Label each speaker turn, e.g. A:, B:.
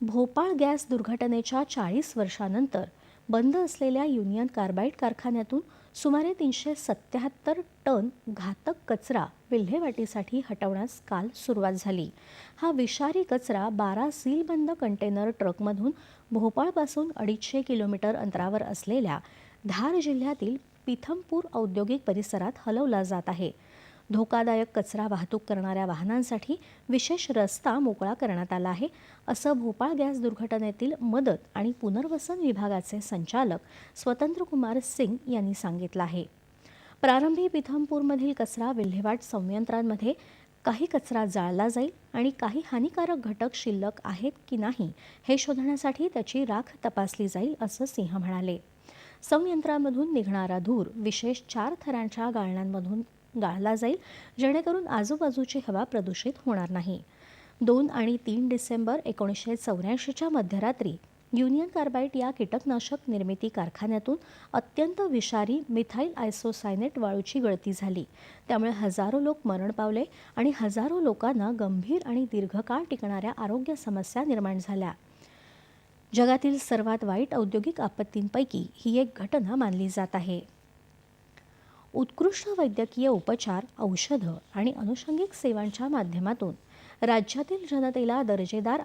A: Bhopal gas दुर्घटनेच्या चाळीस वर्षानंतर बंद असलेल्या युनियन कार्बाईड कारखान्यातून सुमारे तीनशे सत्याहत्तर टन घातक कचरा विल्हेवाटीसाठी हटवण्यास काल सुरुवात झाली. हा विषारी कचरा बारा सीलबंद कंटेनर ट्रकमधून भोपाळपासून अडीचशे किलोमीटर अंतरावर असलेल्या धार जिल्ह्यातील पिथमपूर औद्योगिक परिसरात हलवला जात आहे. धोकादायक कचरा वाहतूक करणाऱ्या वाहनांसाठी विशेष रस्ता मोकळा करण्यात आला आहे. असं भोपाळ गॅस दुर्घटनेतील मदत आणि पुनर्वसन विभागाचे संचालक स्वतंत्र कुमार सिंग यांनी सांगितलं आहे. प्रारंभी पिथमपूरमधील कचरा विल्हेवाट संयंत्रांमध्ये काही कचरा जाळला जाईल आणि काही हानिकारक घटक शिल्लक आहेत की नाही हे शोधण्यासाठी त्याची राख तपासली जाईल असं सिंह म्हणाले. संयंत्रामधून निघणारा धूर विशेष चार थरांच्या गाळण्यांमधून गाळला जाईल जेणेकरून आजूबाजूची हवा प्रदूषित होणार नाही. दोन आणि तीन डिसेंबर एकोणीसशे चौऱ्याऐंशीच्या मध्यरात्री युनियन कार्बाईट या कीटकनाशक निर्मिती कारखान्यातून अत्यंत विषारी मिथाईल आयसोसायनेट वाळूची गळती झाली. त्यामुळे हजारो लोक मरण पावले आणि हजारो लोकांना गंभीर आणि दीर्घकाळ टिकणाऱ्या आरोग्य समस्या निर्माण झाल्या. जगातील सर्वात वाईट औद्योगिक आपत्तींपैकी ही एक घटना मानली जात आहे. उत्कृष्ट वैद्यकीय उपचार औषधं आणि अनुषंगिक सेवांच्या माध्यमातून राज्यातील जनतेला दर्जेदार